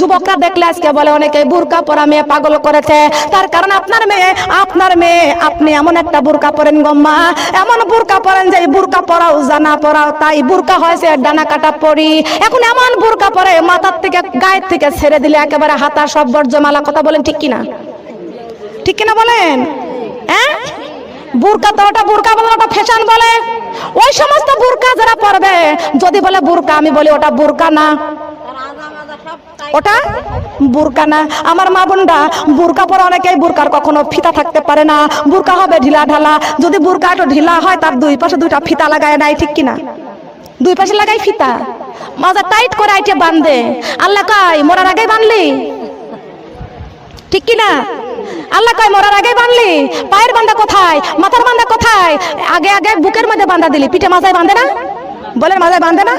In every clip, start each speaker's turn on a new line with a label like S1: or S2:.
S1: যুবকরা দেখলে আজকে বলে অনেকে, বুরকা পরা মেয়ে পাগল করেছে। তার কারণ আপনার মেয়ে আপনার মেয়ে, আপনি এমন একটা বুরকা পরেন গম্মা এমন বুরকা পরেন যে বুরকা পরাও জানা পরাও তাই। বুরকা হয়েছে ডানা কাটা পরি। এখন এমন বুরকা পরে মাথার থেকে, গায়ের থেকে ছেড়ে দিলে একেবারে হাতা সব বর্জমালা কথা বলেন ঠিক কিনা? ঠিক কিনা বলেন? হ্যাঁ? বুরকা তো ওটা বুরকা বলে ওটা ফ্যাশন বলে। ওই সমস্ত বুরকা যারা পরবে, যদি বলে বুরকা, আমি বলি ওটা বুরকা না। ওটা? বুরকা না। আমার মা বোনরা, বুরকা পরে অনেকেই বুরকার কখনো ফিতা থাকতে পারে না। বুরকা হবে ঢিলা ঢালা। যদি বুরকা একটু ঢিলা হয়, তার দুই পাশে দুইটা ফিতা লাগায় নাই, ঠিক কিনা? দুই পাশে লাগাই ফিতা। মাজা টাইট করে আইটে বান্ধে। আল্লাহ কয়, মরার আগেই বানলি? ঠিক কিনা? আল্লাহ কয়, মরার আগে বানলি? পায়ের বান্ধা কোথায়? মাথার বান্ধা কোথায়? আগে আগে বুকের মধ্যে বান্ধা দিলি। পিঠে মাথায় বান্ধে না? বলেন, মাথায় বাঁধে না?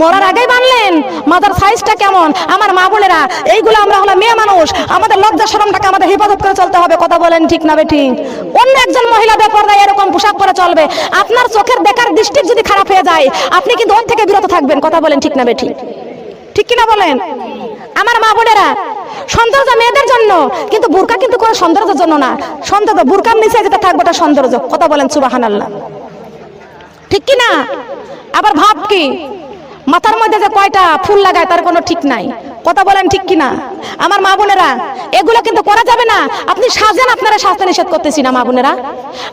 S1: মরার আগেই বানলেন মাথার সাইজটা কেমন? আমার মা বোনেরা, এইগুলো আমরা হলো মেয়ে মানুষ। আমাদের লজ্জা শরমটাকে আমাদের হেফাজত করে চলতে হবে, কথা বলেন ঠিক না বেঠি? অন্য একজন মহিলা বেপরদায় এরকম পোশাক পরে চলবে, আপনার চোখের দেখার দৃষ্টি যদি খারাপ হয়ে যায়, আপনি কিন্তু ওর থেকে বিরত থাকবেন, কথা বলেন ঠিক না বেঠি? ঠিক কিনা বলেন? আমার মা বোনেরা, সৌন্দর্য মেয়েদের জন্য, কিন্তু বুরকা কিন্তু কোনো সৌন্দর্যের জন্য না। সৌন্দর্য বুরকার নিচে যেটা থাকবে ওটা সৌন্দর্য, কথা বলেন সুবাহান আল্লাহ ঠিক কি না আবার ভাব কি? মাথার মধ্যে যে কয়টা ফুল লাগায় তার কোনো ঠিক নাই। কথা বলেন ঠিক কি না আমার মা বোনেরা, এগুলো কিন্তু করা যাবে না। আপনি সাজেন, আপনারা স্বাস্থ্য নিষেধ করতেছি না, মা বোনেরা।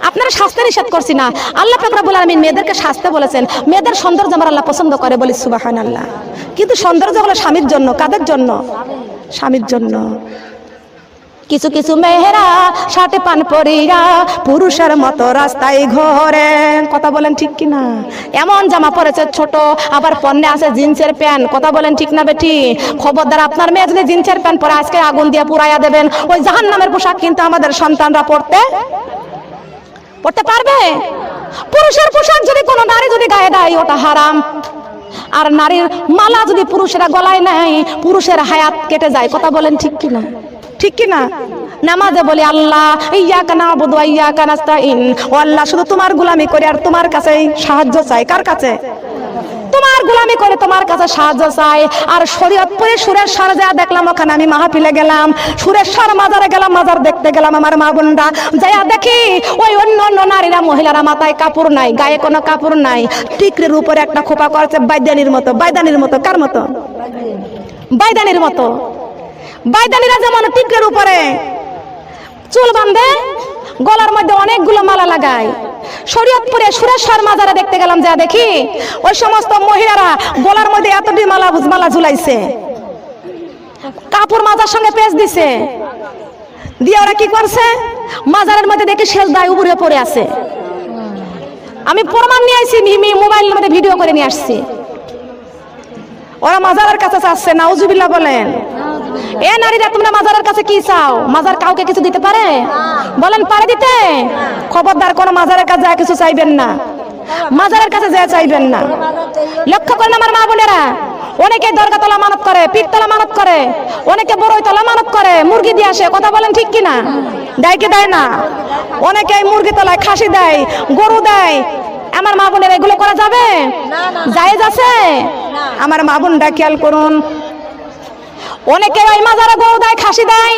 S1: আপনারা স্বাস্থ্য নিষেধ করছি না। আল্লাহ ফাকরাবুল আলমিন মেয়েদেরকে স্বাস্থ্য বলেছেন। মেয়েদের সৌন্দর্য আমার আল্লাহ পছন্দ করে বলি সুবাহান আল্লাহ কিন্তু সৌন্দর্য হলো স্বামীর জন্য, কাদের জন্য? স্বামীর জন্য। কিছু কিছু মেয়েরা সাথে পান পরিরা পুরুষের মতো রাস্তায় ঘরে। কথা বলেন ঠিক কি না এমন জামা পরেছে ছোট, আবার পণ্যে আছে জিন্সের প্যান্ট। কথা বলেন ঠিক না বেটি? খবরদার, আপনার মেয়ে যদি জিন্সের প্যান্ট পরে আজকে আগুন দিয়ে পুরাইয়া দেবেন, ওই জাহান নামের পোশাক কিন্তু আমাদের সন্তানরা পড়তে পড়তে পারবে? পুরুষের পোশাক যদি কোনো নারী যদি গায়ে দেয়, ওটা হারাম। আর নারীর মালা যদি পুরুষেরা গলায় নেয়, পুরুষের হায়াত কেটে যায়। কথা বলেন ঠিক কিনা? ঠিক কিনা? নামাজে বলি, আল্লাহ ইয়া কানা বুধ ইয়া কানাস্তাইন ও আল্লাহ, শুধু তোমার গোলামি করে আর তোমার কাছে সাহায্য চাই। কার কাছে? তোমার গোলামি করে তোমার কাছে সাহায্য চাই। আর শরীয়তপুরে সুরের সার যা দেখলাম, ওখানে আমি মাহফিলে গেলাম। সুরের সার মাজারে গেলাম, মাজার দেখতে গেলাম আমার মা বোনরা। যাইয়া দেখি, ওই অন্য অন্য নারীরা, মহিলারা মাথায় কাপড় নাই, গায়ে কোনো কাপড় নাই। টিকরির উপরে একটা খোপা করছে, বাইদানির মতো। বাইদানির মতো, কার মতো? বাইদানির মতো। বাইদানিরা যেমন টিকরির উপরে। চুল বাঁধে, গলার মধ্যে অনেকগুলো মালা লাগায়। শরীয়তপুরে সুরেশ্বর মাজারে দেখতে গেলাম, যা দেখি, ওই সমস্ত মহিলারা গলার মধ্যে এতটি মালা মালা ঝুলাইছে। কাপড় মাজার সঙ্গে পেঁচ দিছে। দিয়ে ওরা কি করছে? মাজারের মধ্যে দেখি শেষ দায় উপরে পড়ে আছে। আমি প্রমাণ নিয়ে আসছি মোবাইলের মধ্যে ভিডিও করে নিয়ে আসছি। ওরা মাজারের কাছে চাচ্ছে নাউজুবিল্লাহ বলেন। এ নারীরা তোমরা মাজারের কাছে কি চাও? মাজার কাউকে কিছু দিতে পারে? বলেন পারে দিতে? খবরদার কোন মাজারের কাছে যা কিছু চাইবেন না। মাজারের কাছে যা চাইবেন না। লক্ষ্য করেন আমার মা বোনেরা অনেকে দরগা তলা মানত করে মানত করে অনেকে মানত করে মুরগি দিয়ে আসে কথা বলেন ঠিক কিনা? দেয় কি দেয় না? অনেকে মুরগি তলায় খাসি দেয় গরু দেয়। আমার মা বোনের এগুলো করা যাবে? জায়েজ আছে? আমার মা বোনরা খেয়াল করুন অনেকে ওই মাজারে গরু দেয়, খাসি দেয়।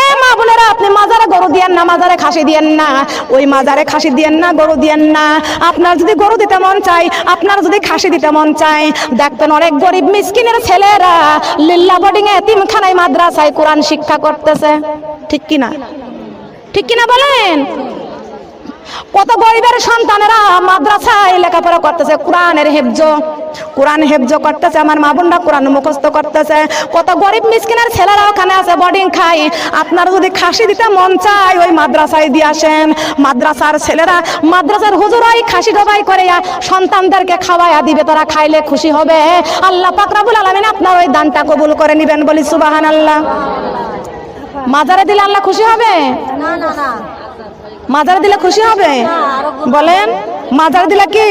S1: এ মা বোনেরা, আপনি মাজারে গরু দিয়েন না, মাজারে খাসি দিয়েন না। ওই মাজারে খাসি দিয়েন না, গরু দিয়েন না। আপনার যদি গরু দিতে মন চাই আপনার যদি খাসি দিতে মন চাই দেখবেন অনেক গরিব মিসকিনের ছেলেরা লিল্লা বোর্ডিং এ তিমখানায় মাদ্রাসায় কোরআন শিক্ষা করতেছে। ঠিক কিনা? ঠিক কিনা বলেন? কত গরিবের সন্তানেরা মাদ্রাসায় লেখাপড়া করতেছে, কোরআনের হেফজ। কোরআন হেফজ করতেছে, আমার মা বোনরা কোরআন মুখস্থ করতেছে। কত গরিব মিসকিনের ছেলেরা ওখানে আছে বোর্ডিং খাই। আপনার যদি খাসি দিতে মন চায়, ওই মাদ্রাসায় দিয়ে আসেন। মাদ্রাসার ছেলেরা, মাদ্রাসার হুজুরাই খাসি ডবাই করে সন্তানদেরকে খাওয়াইয়া দিবে, তারা খাইলে খুশি হবে। আল্লাহ পাকরাবুল আলমিন আপনার ওই দানটা কবুল করে নিবেন, বলি সুবাহান আল্লাহ মাজারে দিলে আল্লাহ খুশি হবে?
S2: না না না।
S1: মাজারে দিলে খুশি হবে? বলেন মাজার দিলে কি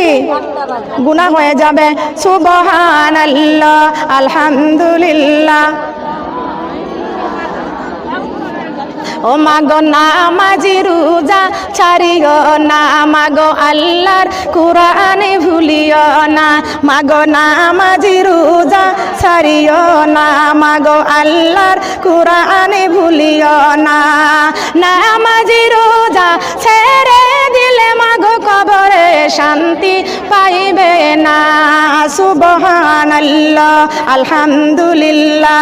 S1: গুনা হয়ে যাবে? সুবহান আল্লাহ আলহামদুলিল্লাহ। ও মাগো নামাজি রোজা ছাড়িও না মাগো আল্লাহর কোরআনে ভুলিও না মাগো নামাজি রোজা ছাড়িও না মাগো আল্লাহর কোরআনে ভুলিও না। নামাজি রোজা ছেড়ে দিলে মাগো কবরে শান্তি পাইবে না। সুবহানাল্লাহ, আলহামদুলিল্লাহ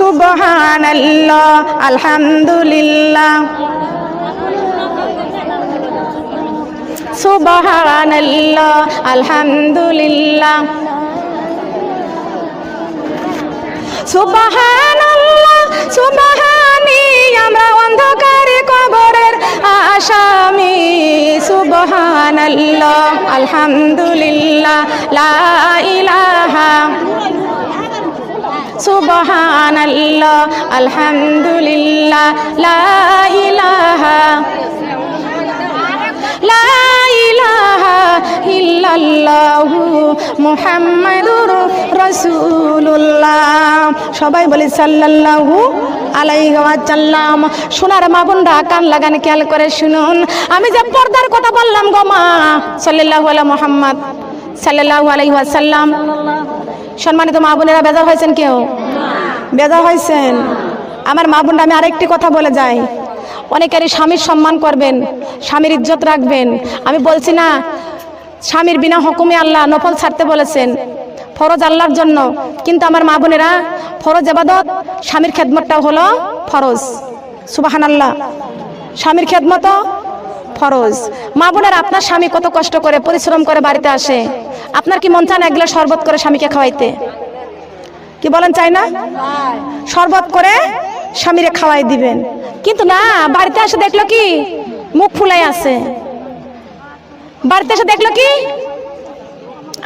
S1: সুবহানাল্লাহ আলহামদুলিল্লাহ। সুবহানাল্লাহ আলহামদুলিল্লাহ। সুবহানাল্লাহ সুবহানি আমরা অন্ধকারে কবরের আসামি। সুবহানাল্লাহ আলহামদুলিল্লাহ লা ইলাহা সুবহানাল্লাহ, আলহামদুলিল্লাহ, লা ইলাহা লা ইলাহা ইল্লাল্লাহু মুহাম্মাদুর রাসূলুল্লাহ। সবাই বলি সাল্লাল্লাহু আলাইহি ওয়াসাল্লাম। সোনার মা বোনরা কান লাগান, খেয়াল করে শুনুন। আমি যে পর্দার কথা বললাম গো মা, সাল্লাল্লাহু আলা মুহাম্মদ, সাল্লাল্লাহু আলাইহি ওয়াসাল্লাম। সম্মানিত মা বোনেরা, বেজার হয়েছেন কেউ? বেজার হয়েছেন। আমার মা বোনরা, আমি আরেকটি কথা বলে যাই। অনেকেরই স্বামীর সম্মান করবেন, স্বামীর ইজ্জত রাখবেন। আমি বলছি না, স্বামীর বিনা হুকুমে আল্লাহ নফল ছাড়তে বলেছেন, ফরজ আল্লাহর জন্য। কিন্তু আমার মা বোনেরা, ফরজ আবাদত স্বামীর খেদমতটাও হলো ফরজ। সুবাহান আল্লাহ স্বামীর খেদমত ফরজ। মা বোনের, আপনার স্বামী কত কষ্ট করে পরিশ্রম করে বাড়িতে আসে। আপনার কি মন চান এক গ্লাস শরবত করে স্বামীকে খাওয়াইতে? কি বলেন চাই না শরবত করে স্বামীরে খাওয়াই দিবেন। কিন্তু না, বাড়িতে এসে দেখল কি? মুখ ফুলাই আছে। বাড়িতে এসে দেখল কি?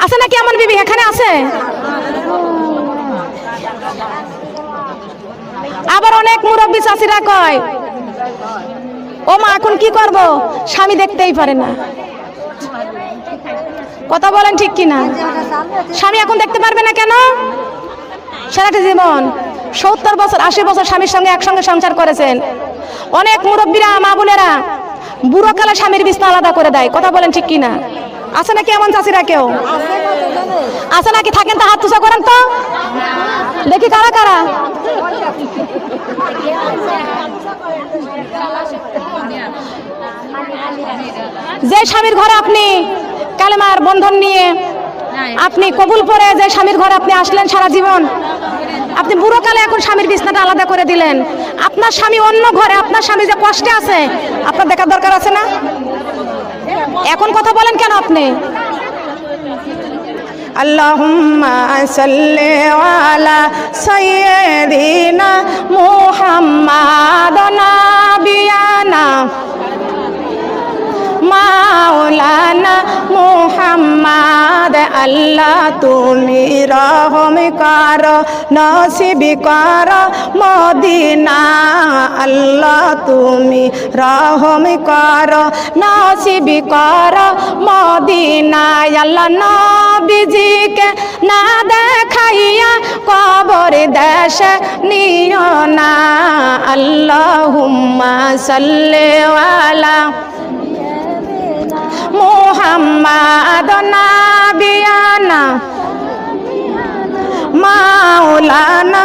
S1: আছে নাকি আমার বিবি? এখানে আছে? আবার অনেক মুরব্বী চাষিরা কয় ও মা, এখন কি করব? স্বামী দেখতেই পারে না। কথা বলেন ঠিক কি না স্বামী এখন দেখতে পারবে না কেন? সারাটি জীবন, সত্তর বছর, আশি বছর স্বামীর সঙ্গে একসঙ্গে সংসার করেছেন। অনেক মুরব্বীরা, মা বোনেরা, বুড়ো কালে স্বামীর বিছনা আলাদা করে দেয়। কথা বলেন ঠিক কিনা? আছে নাকি এমন চাষিরা কেউ? আছে নাকি? থাকেন তো, হাত তুষা করেন তো। দেখি কারা কারা। যে স্বামীর ঘরে আপনি কালেমার বন্ধন নিয়ে আপনি কবুল পরে যে স্বামীর ঘরে আপনি আসলেন সারা জীবন, আপনি বুড়ো কালে এখন স্বামীর বিছনাটা আলাদা করে দিলেন। আপনার স্বামী অন্য ঘরে, আপনার স্বামী যে কষ্টে আছে, আপনার দেখার দরকার আছে না? এখন কথা বলেন কেন আপনি? আল্লাহুম্মা সাল্লি আলা সাইয়্যিদিনা মুহাম্মাদ নাবিয়ানা মাওলানা মুহাম্মাদ, আল্লাহ তুমি রহম কর, নসিব কর মদিনা, আল্লাহ তুমি রহম কর, নসিব কর মদিনা আল্লাহ নবীজিকে না দেখাইয়া কবর দেশ নিও না, আল্লাহুম্মা সাল্লি আলা মুহাম্মাদ নাবিয়ানা মাওলানা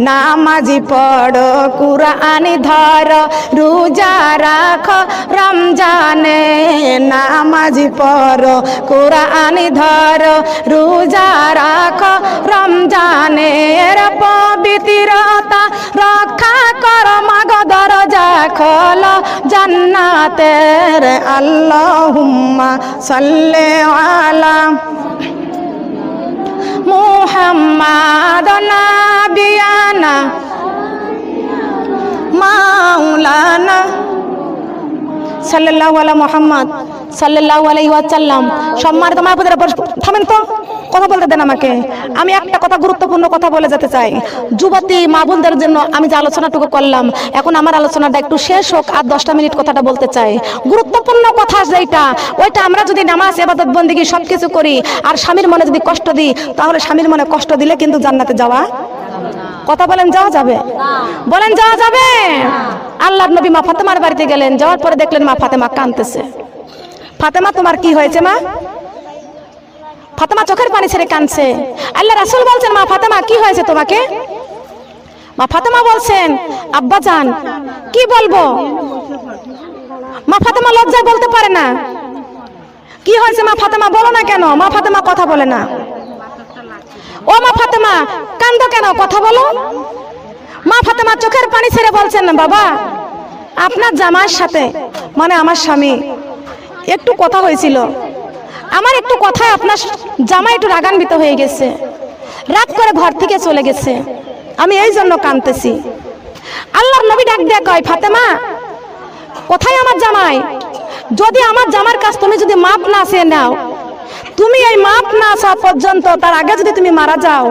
S1: নামাজি পড়ো, কুরআন ধর, রোজা রাখ, রমজানে নামাজি পড়ো, কুরআন ধর, রোজা রাখ রমজানের পবিত্রতা রক্ষা কর, মাগ দরজা খোল, জান্নাতের আল্লাহুম্মা সাল্লি আলা মুহাম্মাদ নাবিয়ানা মাওলানা সাল্লাল্লাহু আলা মুহাম্মদ, সাল্লাল্লাহু আলাইহি ওয়াসাল্লাম। সম্মানিত মা থামেন তো, কথা বলতে দেন আমাকে। আমি একটা কথা গুরুত্বপূর্ণ কথা বলে যেতে চাই। যুবতী মা বোনদের জন্য আমি যে আলোচনাটুকু করলাম, এখন আমার আলোচনাটা একটু শেষ হোক আর দশটা মিনিট কথাটা বলতে চাই। গুরুত্বপূর্ণ কথা যেটা ওইটা আমরা যদি নামাজ এবাদত বন্দিগি সব কিছু করি আর স্বামীর মনে যদি কষ্ট দিই, তাহলে স্বামীর মনে কষ্ট দিলে কিন্তু জান্নাতে যাওয়া কথা বলেন যাওয়া যাবে? বলেন যাওয়া যাবে? আল্লাহর নবী মা ফাতেমার বাড়িতে গেলেন, যাওয়ার পরে দেখলেন মা ফাতেমা কাঁদতেছে। ফাতেমা, তোমার কি হয়েছে মা? ফাতেমা চোখের পানি ছেড়ে কাঁদছে। আল্লাহ রাসূল বলছেন, মা ফাতেমা, কি হয়েছে তোমাকে? মা ফাতেমা বলছেন, আব্বা জান কি বলব? মা ফাতেমা লজ্জায় বলতে পারে না। কি হয়েছে মা ফাতেমা, বলো না কেন? মা ফাতেমা কথা বলে না। ও মা ফাতেমা, কান্দ কেন? কথা বলো। মা ফাতেমা চোখের পানি ছেড়ে বলছেন না, বাবা। আপনার জামার সাথে মানে আমার স্বামী, একটু কথা হয়েছিল। আমার একটু কথায় আপনার জামা একটু রাগান্বিত হয়ে গেছে। রাগ করে ঘর থেকে চলে গেছে। আমি এই জন্য কাঁদতেছি। আল্লাহর নবী ডাক দেয়া কয়, ফাতেমা, কোথায় আমার জামাই? যদি আমার জামার কাছ তুমি যদি মাপ না চেয়ে নাও, তুমি এই মাপ না চাওয়া পর্যন্ত, তার আগে যদি তুমি মারা যাও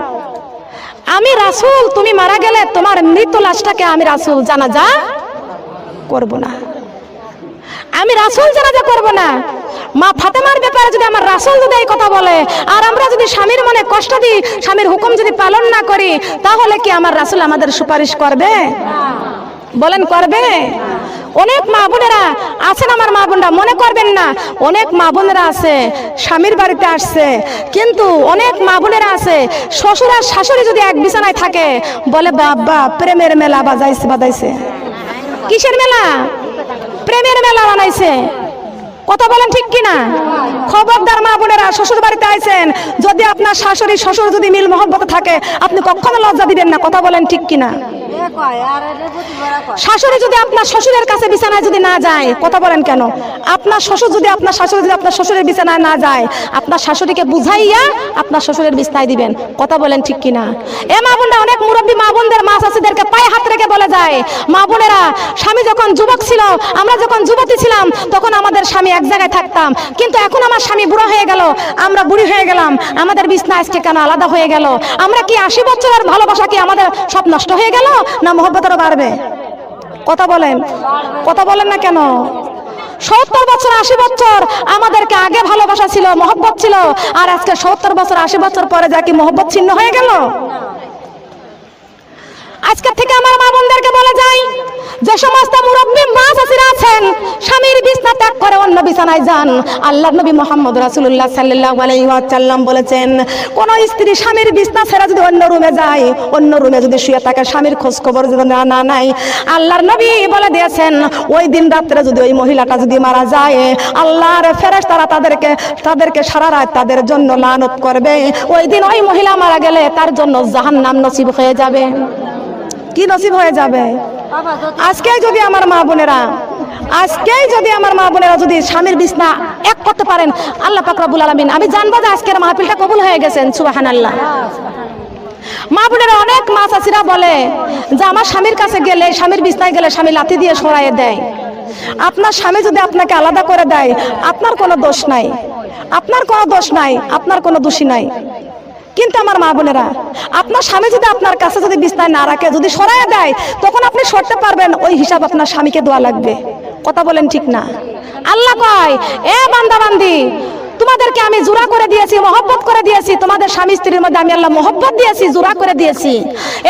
S1: আমি রাসুল, তুমি মারা গেলে তোমার মৃত লাশটাকে আমি রাসূল জানাজা করব না। আমি রাসূল জানাজা করব না। মা ফাতেমার ব্যাপারে যদি আমার রাসুল যদি এই কথা বলে, আর আমরা যদি স্বামীর মনে কষ্ট দিই, স্বামীর হুকুম যদি পালন না করি, তাহলে কি আমার রাসুল আমাদের সুপারিশ করবে? বলেন, করবে? অনেক মা বোনেরা আছেন আমার মা বোনরা, মনে করবেন না, অনেক মা বোনেরা আছে, স্বামীর বাড়িতে আসছে, কিন্তু অনেক মা বোনেরা আছে, শ্বশুর আর শাশুড়ি যদি এক বিছানায় থাকে, বলে, বাবা, প্রেমের মেলা বাজাইছে বাজাইছে। কিসের মেলা? প্রেমের মেলা বানাইছে। কথা বলেন ঠিক কিনা? খবরদার মা বোনেরা শ্বশুর বাড়িতে আইছেন। যদি আপনার শাশুড়ি শ্বশুর যদি মিল মহব্বত থাকে আপনি কখনো লজ্জা দিবেন না কথা বলেন ঠিক কিনা? শাশুড়ি যদি আপনার শ্বশুরের কাছে বিছানায় যদি না যায় কথা বলেন কেন? আপনার শ্বশুর যদি আপনার শাশুড়ি যদি আপনার শ্বশুরের বিছানায় না যায় আপনার শাশুড়িকে বুঝাইয়া আপনার শ্বশুরের বিছনায় দিবেন কথা বলেন ঠিক কিনা? এ মা বোনরা অনেক মুরব্বী মা বোনদের মা শাশুদেরকে পায়ে হাত রেখে বলে যায় মা বোনেরা স্বামী যখন যুবক ছিল আমরা যখন যুবতী ছিলাম তখন আমাদের স্বামী এক জায়গায় থাকতাম। কিন্তু এখন আমার স্বামী বুড়ো হয়ে গেল। আমরা বুড়ি হয়ে গেলাম। আমাদের বিছনা আজকে কেন আলাদা হয়ে গেল? আমরা কি আশি বছরের ভালোবাসা কি আমাদের সব নষ্ট হয়ে গেল? না মোহব্বত বাড়বে? কথা বলেন। কথা বলেন না কেন? সত্তর বছর, আশি বছর আমাদেরকে আগে ভালোবাসা ছিল, মহব্বত ছিল। আর আজকে সত্তর বছর, আশি বছর পরে যা কি মহব্বত ছিন্ন হয়ে গেল? আজকে থেকে আমার মা বোনদেরকে বলে যাই, যে সমস্ত মুরব্বী মা চাষিরা আছেন, স্বামীর বিছনা ত্যাগ করে অন্য বিছানায় যান। আল্লাহ নবী মোহাম্মদ রাসূলুল্লাহ সাল্লাল্লাহু আলাইহি ওয়াসাল্লাম বলেছেন, কোন স্ত্রী স্বামীর বিছনা ছেড়ে যদি অন্য রুমে যায়, অন্য রুমে যদি শুয়ে থাকে, স্বামীর খোঁজ খবর যদি না না নাই আল্লাহর নবী বলে দিয়েছেন, ওই দিন রাত্রে যদি ওই মহিলাটা যদি মারা যায়, আল্লাহর ফেরেস তারা তাদেরকে তাদেরকে সারা রাত তাদের জন্য লানত করবে। ওই দিন ওই মহিলা মারা গেলে তার জন্য জাহান নাম নসিব হয়ে যাবে। কি নসিব হয়ে যাবে? আজকেই যদি আমার মা বোনেরা, আজকেই যদি আমার মা বোনেরা যদি স্বামীর বিছনা এক করতে পারেন, আল্লাহ পাক রব্বুল আলামিন, আমি জানব যে আজকের মাহফিলটা কবুল হয়ে গেছেন, সুবহানাল্লাহ। মা বোনেরা অনেক মা চাষিরা বলে যে আমার স্বামীর কাছে গেলে, স্বামীর বিছনায় গেলে স্বামী লাথি দিয়ে সরাইয়ে দেয়। আপনার স্বামী যদি আপনাকে আলাদা করে দেয়, আপনার কোনো দোষ নাই। আপনার কোনো দোষ নাই, আপনার কোনো দোষী নাই। কিন্তু আমার মা বোনেরা, আপনার স্বামী যদি আপনার কাছে যদি বিস্তার না রাখে, যদি সরাইয়া দেয়, তখন আপনি সরতে পারবেন, ওই হিসাব আপনার স্বামীকে দেওয়া লাগবে। কথা বলেন ঠিক না? আল্লাহ কয়, এ বান্দা বান্দি তোমাদেরকে আমি জোড়া করে দিয়েছি, মহব্বত করে দিয়েছি। তোমাদের স্বামী স্ত্রীর মধ্যে আমি আল্লাহ মহব্বত দিয়েছি জোড়া করে দিয়েছি।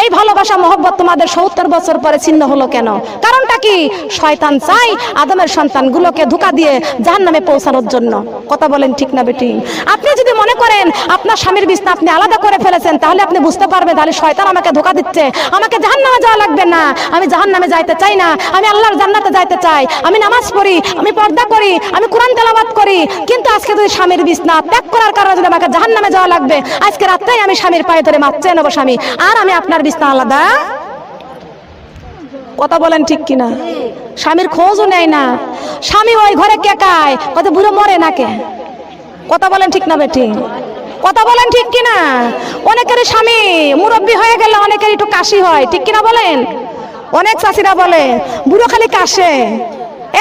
S1: এই ভালোবাসা, মহব্বত তোমাদের সত্তর বছর পরে ছিন্ন হলো কেন? কারণটা কি? শয়তান চাই আদমের সন্তানগুলোকে ধোকা দিয়ে জাহান নামে পৌঁছানোর জন্য। কথা বলেন ঠিক না বেটি? আপনি যদি মনে করেন আপনার স্বামীর বিছনা আপনি আলাদা করে ফেলেছেন, তাহলে আপনি বুঝতে পারবেন তাহলে শয়তান আমাকে ধোকা দিচ্ছে। আমাকে জাহান নামে যাওয়া লাগবে না। আমি জাহান নামে যাইতে চাই না। আমি আল্লাহর জান্নাতে যাইতে চাই। আমি নামাজ পড়ি, আমি পর্দা করি, আমি কোরআন তেলাবাদ করি। কিন্তু আজকে যদি স্বামীর বিছনা ত্যাগ করার কারণে যদি আমাকে জাহান নামে যাওয়া লাগবে, আজকে রাত্রেই আমি স্বামীর পায়ে ধরে মাপ চেয়ে নেব স্বামী। আর আমি আপনার বিছনা আলাদা। কথা বলেন ঠিক কিনা? স্বামীর খোঁজও নেয় না। স্বামী ওই ঘরে কেকায় কত বুড়ো মরে নাকে কথা বলেন ঠিক না বেটি? কথা বলেন ঠিক কিনা? অনেকের স্বামী মুরব্বী হয়ে গেলে অনেকের একটু কাশি হয়। ঠিক কিনা বলেন? অনেক চাষিরা বলে, বুড়ো খালি কাশে।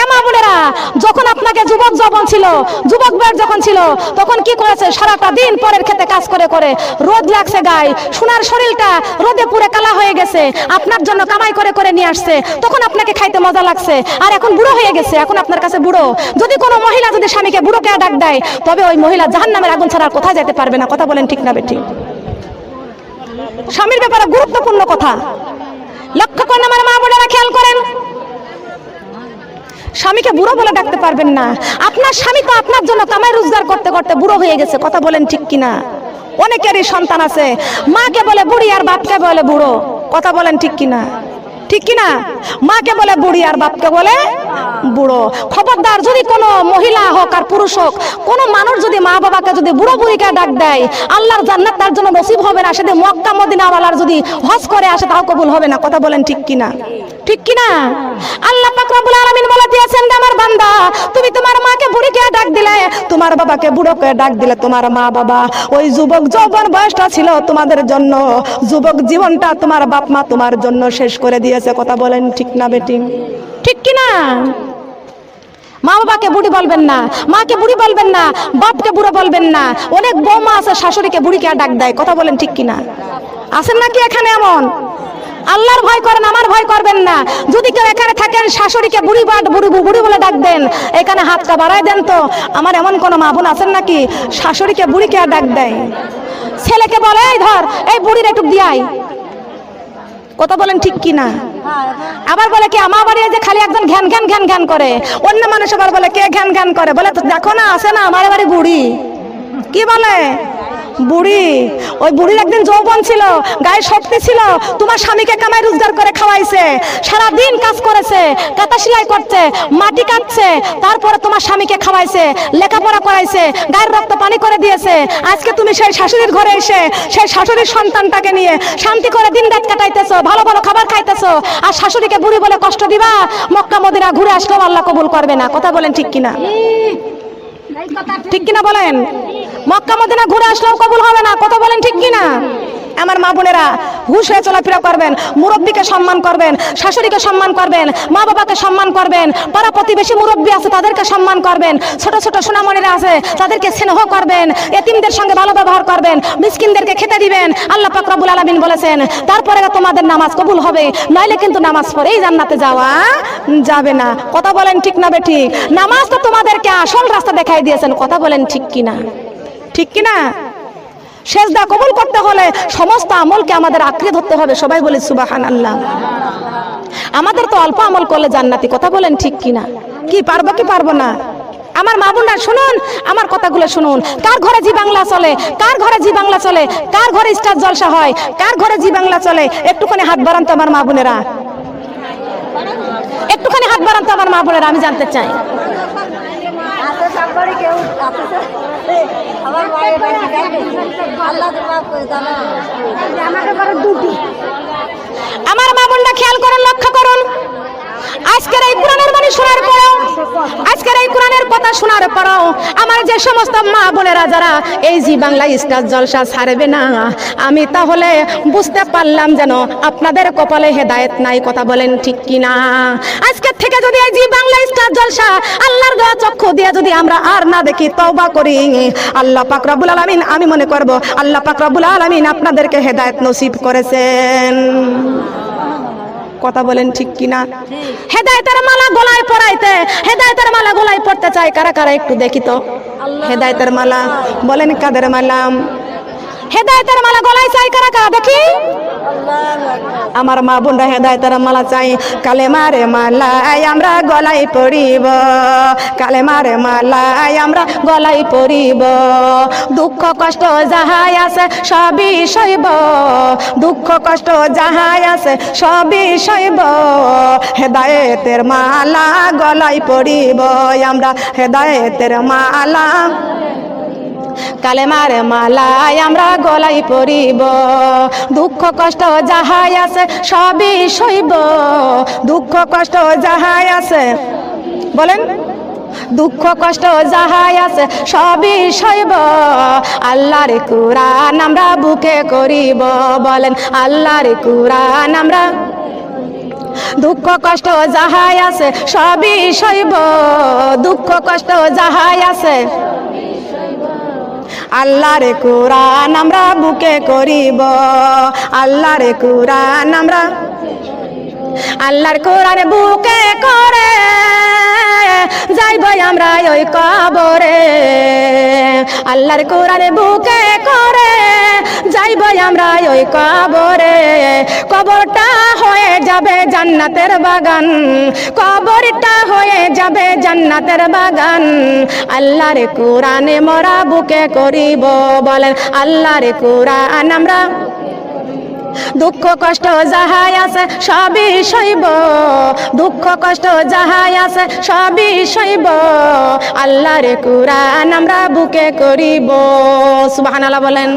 S1: এ মা বোনেরা, যখন আপনাকে যৌবন ছিল, যুবক বয়স যখন ছিল, তখন কি করেছে? সারাটা দিন পরের খেতে কাজ করে করে। রোদ লাগছে গায়ে, সোনার শরীরটা রোদে পুরে কালা হয়ে গেছে। আপনার জন্য কামাই করে করে নিয়ে আসছে। তখন আপনাকে খাইতে মজা লাগছে। আর এখন বুড়ো হয়ে গেছে, এখন আপনার কাছে বুড়ো। যদি কোনো মহিলা যদি স্বামীকে বুড়োকে ডাক দেয়, তবে ওই মহিলা জাহান নামের আগুন ছাড়া কোথায় যেতে পারবে না? কথা বলেন ঠিক না বেঠিক। স্বামীর ব্যাপারে গুরুত্বপূর্ণ কথা। লক্ষ্য করেন, আমার মা বোনেরা খেয়াল করেন। স্বামীকে বুড়ো বলে ডাকতে পারবেন না। আপনার স্বামী তো আপনার জন্য কামাই রোজগার করতে করতে বুড়ো হয়ে গেছে, কথা বলেন ঠিক কিনা? অনেকেরই সন্তান আছে, মাকে বলে বুড়ি আর বাপকে বলে বুড়ো, কথা বলেন ঠিক কিনা? ঠিক কিনা? মাকে বলে বুড়ি আর বাপকে বলে বুড়ো। খবরদার যদি কোনো মহিলা হোক আর পুরুষ হোক, কোনো মানুষ যদি মা বাবাকে যদি বুড়ো বুড়িকে ডাক দেয়, আল্লাহর জান্নাত তার জন্য নসিব হবে না সেদিন মক্কা মদিনাওয়ালার যদি হজ করে আসে, তাও কবুল হবে না, কথা বলেন ঠিক কিনা? ঠিক কিনা? আল্লাহ পাক রব্বুল আলামিন বলে দিয়েছেন আমার বান্দা, তুমি তোমার মাকে বুড়িকে ডাক দিলে, তোমার বাবাকে বুড়োকে ডাক দিলে তোমার মা বাবা। ওই যুবক যৌবন বয়সটা ছিল তোমাদের জন্য। যুবক জীবনটা তোমার বাপ মা তোমার জন্য শেষ করে দিয়েছে। কথা বলেন ঠিক না, বেটি? ঠিক কিনা? মা বাবাকে বুড়ি বলবেন না, মাকে বুড়ি বলবেন না, বাপকে বুড়ো বলবেন না। অনেক বৌমা আছে, শাশুড়িকে বুড়িকে ডাক দেয়। কথা বলেন ঠিক কিনা? আছেন নাকি এখানে এমন? আল্লাহর ভয় করেন, আমার ভয় করবেন না। যদি কেউ এখানে থাকেন, শাশুড়িকে বুড়ি বাট বুড়ি বুড়ি বলে ডাক দেন এখানে হাতটা বাড়ায় দেন তো। আমার এমন কোনো মা বোন আছেন নাকি? শাশুড়িকে, বুড়িকে আর ডাক দেয়। ছেলেকে বলে, এই ধর, এই বুড়ির একটু দিয়াই কথা বলেন ঠিক কি না? আবার বলে কি আমার বাড়ি যে খালি একজন ঘ্যান ঘ্যান ঘ্যান ঘ্যান করে। অন্য মানুষ আবার বলে, কে ঘ্যান ঘ্যান করে? বলে দেখো না আসে না আমার বাড়ি বুড়ি। কি বলে? বুড়ি, ওই বুড়ির একদিন যৌবন ছিল, গায়ে শক্তি ছিল, তোমার স্বামীকে কামাই রোজগার করে খাওয়াইছে সারা দিন কাজ করেছে কাটা সেলাই করছে, মাটি কাটছে, তারপরে তোমার স্বামীকে খাওয়াইছে, লেখাপড়া করাইছে, গায়ের রক্ত পানি করে দিয়েছে। আজকে তুমি সেই শাশুড়ির ঘরে এসে, সেই শাশুড়ির সন্তানটাকে নিয়ে শান্তি করে দিন রাত কাটাইতেছো, ভালো ভালো খাবার খাইতেছো, আর শাশুড়িকে বুড়ি বলে কষ্ট দিবা, মক্কা মদিনা ঘুরে আসলেও আল্লাহ কবুল করবে না। কথা বলেন ঠিক কিনা? ঠিক কিনা বলেন? মক্কা মদিনা ঘুরে আসলেও কবুল হবে না। কথা বলেন ঠিক কিনা? আমার মা বোনেরা, হুশ হয়ে চলাফেরা করবেন, মুরব্বীকে সম্মান করবেন, শাশুড়িকে সম্মান করবেন মা বাবাকে সম্মান করবেন, পাড়া প্রতিবেশী মুরব্বী আছে তাদেরকে সম্মান করবেন, ছোট ছোট সোনামণিরা আছে তাদেরকে স্নেহ করবেন, এতিমদের সঙ্গে ভালো ব্যবহার করবেন, মিসকিনদেরকে খেতে দিবেন, আল্লাহ পাক রব্বুল আলামিন বলেছেন, তারপরে তোমাদের নামাজ কবুল হবে, নইলে কিন্তু নামাজ পড়েই জান্নাতে যাওয়া যাবে না। কথা বলেন ঠিক না বেঠিক নামাজ তো তোমাদেরকে আসল রাস্তা দেখাই দিয়েছেন, কথা বলেন ঠিক কিনা? ঠিক কিনা? সেজদা কবুল করতে হলে সমস্ত আমলকে আমাদের আঁকড়ে ধরতে হবে। সবাই বলে সুবাহান আল্লাহ আমাদের তো অল্প আমল করলে জান্নাতি, কথা বলেন ঠিক কিনা? কি পারব কি পারব না? আমার মা বোনরা, শুনুন, আমার কথাগুলো শুনুন। কার ঘরে জি বাংলা চলে? কার ঘরে জি বাংলা চলে? কার ঘরে স্টার জলসা হয়? কার ঘরে জি বাংলা চলে? একটুখানি হাত বাড়ান তো আমার মা বোনেরা। একটুখানি হাত বাড়ান তো আমার মা বোনেরা, আমি জানতে চাই।
S2: আমার মায়ের জানো আমাকে দুটি
S1: আমার খেয়াল করুন লক্ষ্য করুন। আজকের এই কোরআনের বাণী শোনার পরেও, আজকের এই কোরআনের কথা শোনার পরেও আমার যে সমস্ত মা বোনেরা যারা এই জি বাংলা স্টার জলসা ছাড়বে না, আমি তাহলে বুঝতে পারলাম যেন আপনাদের কপালে হেদায়েত নাই, কথা বলেন ঠিক কি না আজকের থেকে যদি এই জি বাংলা স্টার জলসা আল্লাহর দেওয়া চক্ষু দিয়ে যদি আমরা আর না দেখি, তওবা করি। আল্লাহ পাক রব্বুল আলামিন, আমি মনে করব, আল্লাহ পাক রব্বুল আলামিন আপনাদেরকে হেদায়েত নসিব করেছেন। কথা বলেন ঠিক কিনা? হেদায়তের মালা গলায় পড়াইতে হেদায়তের মালা গলায় পড়তে চাই কারা কারা একটু দেখি তো। হেদায়তের মালা বলেন কাদের মালাম হেদায়তের মালা গলায় চাই কারা কারা দেখি। আমার মা বোনরা হেদায়েতের মালা চাই। কালে মারে মালাই আমরা গলায় পড়িব কালে মারে মালাই আমরা গলায় পড়িব দুঃখ কষ্ট যাহাই আছে সবই সইব, দুঃখ কষ্ট যাহাই আছে সবই সইব। হেদায়েতের মালা গলায় পড়িব আমরা হেদায়েতের মালা কালেমার মালায় আমরা গলাই পরিব। দুঃখ, কষ্ট যাহাই আছে সবই সইব। দুঃখ, কষ্ট যাহাই আছে, বলেন। দুঃখ, কষ্ট যাহাই আছে সবই সইব। আল্লাহর কুরান আমরা বুকে করিব, বলেন। আল্লাহর কুরান আমরা দুঃখ, কষ্ট যাহাই আছে সবই সইব। দুঃখ, কষ্ট যাহাই আছে আল্লাহরে কোরআন আমরা বুকে করিব। আল্লাহ রে কোরআন আমরা আল্লাহর কোরআন বুকে করে। যাইব আমরা ওই কবরে। আল্লাহর কোরআন বুকে করে। যাইব আমরা ওই কবরে। কবরটা হয়ে যাবে জান্নাতের বাগান। কবরটা হয়ে যাবে জান্নাতের বাগান। আল্লাহর কোরআনে মরা বুকে করিব বলেন, আল্লাহর কোরআন আমরা দুঃখ, কষ্ট যাহাই আছে সবই সইব। দুঃখ, কষ্ট যাহাই আছে সবই সইব। আল্লাহর কোরআন আমরা বুকে করিব। সুবহানাল্লাহ বলেন।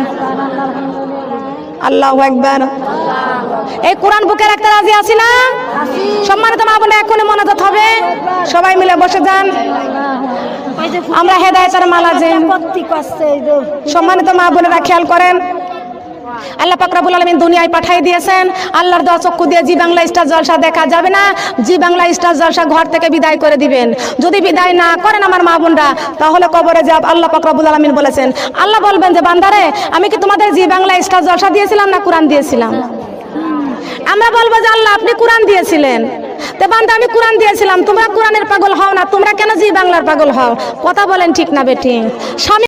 S1: আল্লাহ একবার এই কোরআন বুকে রাখতে রাজি আছি না? সম্মানিত মা বোন এখনই মনাজাত হবে। সবাই মিলে বসে যান। আমরা হেদায়তের মালা
S2: যে
S1: সম্মানিত মা বোনেরা, খেয়াল করেন। আল্লাহ পাক রব্বুল আলামিন দুনিয়ায় পাঠিয়ে দিয়েছেন। আল্লাহর দোয়া চক্ষু দিয়ে জি বাংলা স্টার জলসা দেখা যাবে না। জি বাংলা স্টার জলসা ঘর থেকে বিদায় করে দিবেন। যদি বিদায় না করেন আমার মা বোনরা, তাহলে কবরে যাব আল্লাহ পাক রব্বুল আলামিন বলেছেন, আল্লাহ বলবেন যে, বান্দারে, আমি কি তোমাদের জি বাংলা স্টার জলসা দিয়েছিলাম না কোরআন দিয়েছিলাম? আমরা বলব যে, আল্লাহ, আপনি কোরআন দিয়েছিলেন। তো বান্দা, আমি কোরআন দিয়েছিলাম। তোমরা কোরআনের পাগল হও না, তোমরা কেন জি বাংলার পাগল হও? কথা বলেন ঠিক না বেটি স্বামী